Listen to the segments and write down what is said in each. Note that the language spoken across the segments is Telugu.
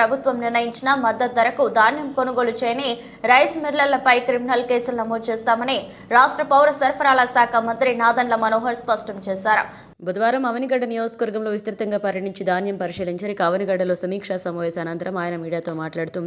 ప్రభుత్వం నిర్ణయించిన మద్దతు ధరకు ధాన్యం కొనుగోలు చేయని రైస్ మిల్లర్లపై క్రిమినల్ కేసులు నమోదు చేస్తామని రాష్ట్ర పౌర సరఫరాల శాఖ మంత్రి నాదన్ల మనోహర్ స్పష్టం చేశారు. బుధవారం అవనిగడ్డ నియోజకవర్గంలో విస్తృతంగా పర్యటించి ధాన్యం పరిశీలించారు ఇక అవనిగడ్డలో సమీక్షా సమావేశం అనంతరం ఆయన మీడియాతో మాట్లాడుతూ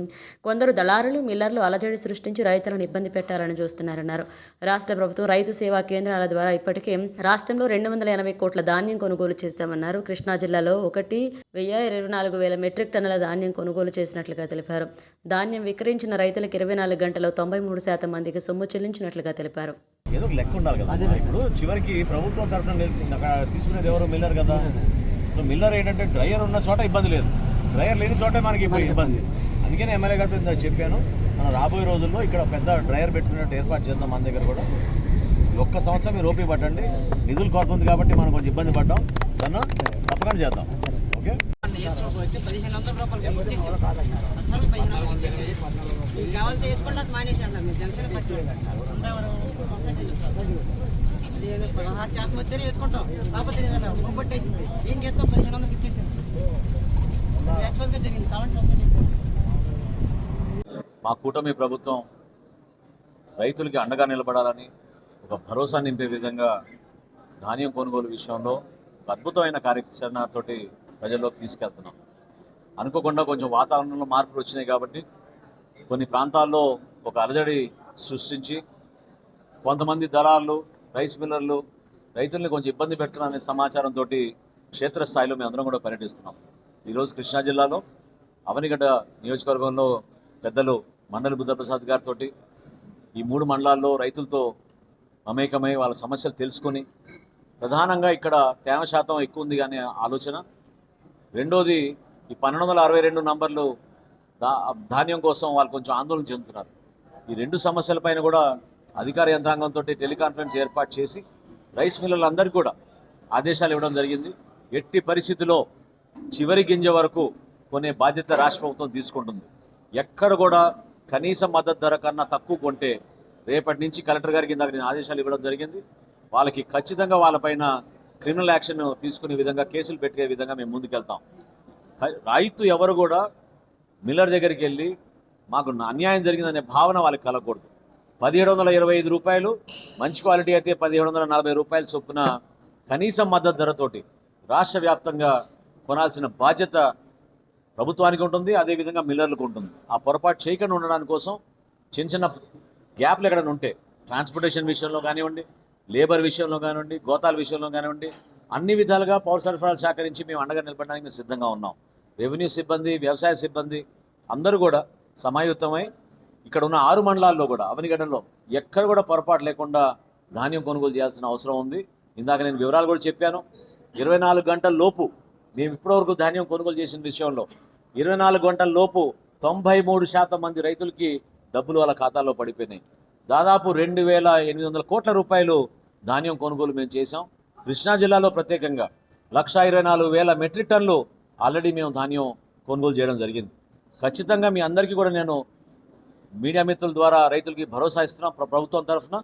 కొందరు దళారులు మిల్లర్లు అలజడి సృష్టించి రైతులను ఇబ్బంది పెట్టాలని చూస్తున్నారన్నారు. రాష్ట్ర ప్రభుత్వం రైతు సేవా కేంద్రాల ద్వారా ఇప్పటికే రాష్ట్రంలో రెండు వందల ఎనభై కోట్ల ధాన్యం కొనుగోలు చేశామన్నారు. కృష్ణా జిల్లాలో ఒకటి వెయ్యి ఇరవై నాలుగు వేల మెట్రిక్ టన్నుల ధాన్యం కొనుగోలు చేసినట్లుగా తెలిపారు. ధాన్యం విక్రయించిన రైతులకు ఇరవై నాలుగు గంటల్లో తొంభై మూడు శాతం మందికి సొమ్ము చెల్లించినట్లుగా తెలిపారు. ఏదో లెక్క ఉండాలి కదా. ఇప్పుడు చివరికి ప్రభుత్వం తరఫున తీసుకునేది ఎవరు? మిల్లర్ కదా. సో మిల్లర్ ఏంటంటే డ్రైయర్ ఉన్న చోట ఇబ్బంది లేదు. డ్రైయర్ లేని చోటే మనకి ఇప్పుడు ఇబ్బంది. అందుకని ఎమ్మెల్యే గారితో ఇందాక చెప్పాను. మనం రాబోయే రోజుల్లో ఇక్కడ పెద్ద డ్రైయర్ పెట్టుకున్నట్టు ఏర్పాటు చేద్దాం మన దగ్గర కూడా. ఒక్క సంవత్సరం మీరు ఓపి పట్టండి. నిధులు కొరత ఉంది కాబట్టి మనం కొంచెం ఇబ్బంది పడ్డాం. సన్న తప్పకుండా చేద్దాం. ఓకే? పదిహేను వందల రూపాయలు ఇచ్చేసి అసలు పదిహేను వందలు ఇచ్చేసి మీకు కావాలంటే వేసుకోండి అది మానేసండి మీరు పదిహేను పదహారు శాతం వేసుకుంటాం కాకపోతే ఏదైనా ఏం చేస్తాం పదిహేను వందలకి ఇచ్చేసింది యాక్చువల్గా జరిగింది మా కూటమి ప్రభుత్వం రైతులకి అండగా నిలబడాలని ఒక భరోసా నింపే విధంగా ధాన్యం కొనుగోలు విషయంలో అద్భుతమైన కార్యాచరణతోటి ప్రజల్లోకి తీసుకెళ్తున్నాం. అనుకోకుండా కొంచెం వాతావరణంలో మార్పులు వచ్చినాయి కాబట్టి కొన్ని ప్రాంతాల్లో ఒక అలజడి సృష్టించి కొంతమంది దళాలు రైస్ మిల్లర్లు రైతుల్ని కొంచెం ఇబ్బంది పెడుతున్నారనే సమాచారంతో క్షేత్రస్థాయిలో మేము అందరం కూడా పర్యటిస్తున్నాం. ఈరోజు కృష్ణా జిల్లాలో అవనిగడ్డ నియోజకవర్గంలో పెద్దలు మండలి బుద్ధప్రసాద్ గారితో ఈ మూడు మండలాల్లో రైతులతో మమేకమై వాళ్ళ సమస్యలు తెలుసుకొని ప్రధానంగా ఇక్కడ తేమ శాతం ఎక్కువ ఉంది అనే ఆలోచన రెండోది ఈ పన్నెండు వందల అరవై రెండు నంబర్లు దా ధాన్యం కోసం వాళ్ళు కొంచెం ఆందోళన చెందుతున్నారు. ఈ రెండు సమస్యలపైన కూడా అధికార యంత్రాంగంతో టెలికాన్ఫరెన్స్ ఏర్పాటు చేసి రైస్ మిల్లర్లందరికీ కూడా ఆదేశాలు ఇవ్వడం జరిగింది. ఎట్టి పరిస్థితిలో చివరి గింజ వరకు కొనే బాధ్యత రాష్ట్ర ప్రభుత్వం తీసుకుంటుంది. ఎక్కడ కూడా కనీస మద్దతు ధర కన్నా తక్కువ కొంటే రేపటి నుంచి కలెక్టర్ గారికి ఇందాక నేను ఆదేశాలు ఇవ్వడం జరిగింది. వాళ్ళకి ఖచ్చితంగా వాళ్ళపైన క్రిమినల్ యాక్షన్ తీసుకునే విధంగా కేసులు పెట్టే విధంగా మేము ముందుకెళ్తాం. రైతు ఎవరు కూడా మిల్లర్ దగ్గరికి వెళ్ళి మాకు అన్యాయం జరిగిందనే భావన వాళ్ళకి కలగకూడదు. పదిహేడు వందల ఇరవై ఐదు రూపాయలు మంచి క్వాలిటీ అయితే పదిహేడు వందల నలభై రూపాయలు చొప్పున కనీస మద్దతు ధరతోటి రాష్ట్ర వ్యాప్తంగా కొనాల్సిన బాధ్యత ప్రభుత్వానికి ఉంటుంది అదేవిధంగా మిల్లర్లకు ఉంటుంది. ఆ పొరపాటు చేయకుండా ఉండడానికి కోసం చిన్న చిన్న గ్యాప్లు ఎక్కడైనా ఉంటే ట్రాన్స్పోర్టేషన్ విషయంలో కానివ్వండి లేబర్ విషయంలో కానివ్వండి గోతాల విషయంలో కానివ్వండి అన్ని విధాలుగా పౌర సరఫరాలు సహకరించి మేము అండగా నిలబడడానికి మేము సిద్ధంగా ఉన్నాం. రెవెన్యూ సిబ్బంది వ్యవసాయ సిబ్బంది అందరూ కూడా సమాయుత్తమై ఇక్కడ ఉన్న ఆరు మండలాల్లో కూడా అవనిగడ్డలో ఎక్కడ కూడా పొరపాటు లేకుండా ధాన్యం కొనుగోలు చేయాల్సిన అవసరం ఉంది. ఇందాక నేను వివరాలు కూడా చెప్పాను. ఇరవై నాలుగు గంటల లోపు మేము ఇప్పటివరకు ధాన్యం కొనుగోలు చేసిన విషయంలో ఇరవై నాలుగు గంటల లోపు తొంభై మూడు శాతం మంది రైతులకి డబ్బులు వాళ్ళ ఖాతాలో పడిపోయినాయి. దాదాపు రెండు వేల ఎనిమిది వందల కోట్ల రూపాయలు ధాన్యం కొనుగోలు మేము చేసాం కృష్ణా జిల్లాలో ప్రత్యేకంగా లక్ష ఇరవై నాలుగు వేల మెట్రిక్ టన్నులు ఆల్రెడీ మేము ధాన్యం కొనుగోలు చేయడం జరిగింది. ఖచ్చితంగా మీ అందరికీ కూడా నేను మీడియా మిత్రుల ద్వారా రైతులకి భరోసా ఇస్తున్నాం. ప్ర- ప్రభుత్వం తరఫున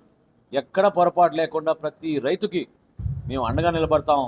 ఎక్కడ పొరపాటు లేకుండా ప్రతి రైతుకి మేము అండగా నిలబడతాం.